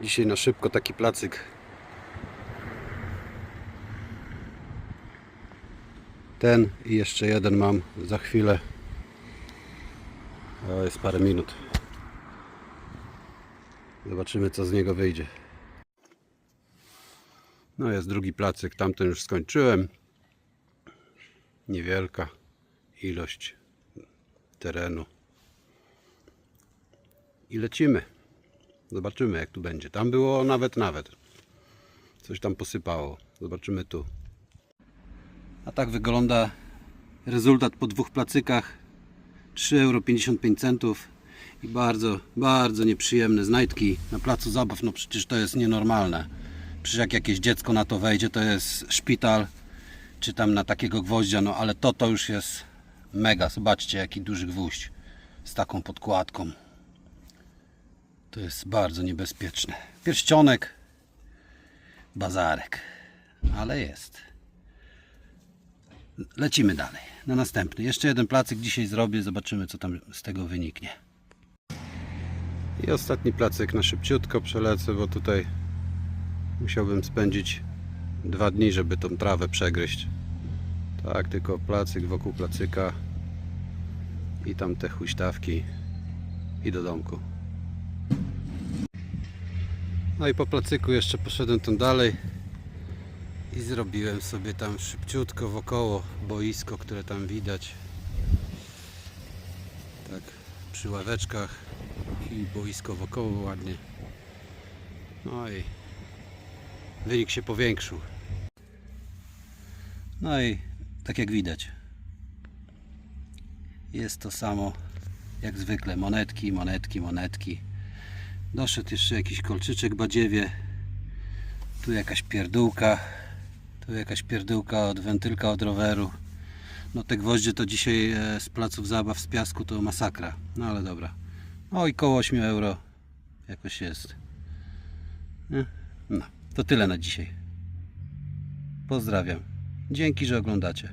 Dzisiaj na szybko taki placyk. Ten i jeszcze jeden mam za chwilę. O, jest parę minut. Zobaczymy co z niego wyjdzie. No jest drugi placyk, tamten już skończyłem. Niewielka ilość terenu. I lecimy. Zobaczymy jak tu będzie. Tam było nawet nawet. Coś tam posypało. Zobaczymy tu. A tak wygląda rezultat po dwóch placykach. 3,55 euro i bardzo, bardzo nieprzyjemne znajdki na placu zabaw. No przecież to jest nienormalne. Przecież jak jakieś dziecko na to wejdzie, to jest szpital, czy tam na takiego gwoździa, no ale to to już jest mega. Zobaczcie jaki duży gwóźdź z taką podkładką. To jest bardzo niebezpieczne. Pierścionek, bazarek, ale jest. Lecimy dalej, na następny. Jeszcze jeden placyk dzisiaj zrobię, zobaczymy co tam z tego wyniknie. I ostatni placyk na szybciutko przelecę, bo tutaj musiałbym spędzić dwa dni, żeby tą trawę przegryźć. Tak, tylko placyk wokół placyka i tam te huśtawki i do domku. No i po placyku jeszcze poszedłem tam dalej i zrobiłem sobie tam szybciutko wokoło boisko, które tam widać. Tak, przy ławeczkach i boisko wokoło ładnie. No i wynik się powiększył. No i tak jak widać jest to samo jak zwykle monetki, monetki, monetki. Doszedł jeszcze jakiś kolczyczek badziewie. Tu jakaś pierdółka. Tu jakaś pierdółka od wentylka od roweru. No te gwoździe to dzisiaj e, z placów zabaw z piasku to masakra. No ale dobra. No i koło 8 euro jakoś jest. No, to tyle na dzisiaj. Pozdrawiam. Dzięki, że oglądacie.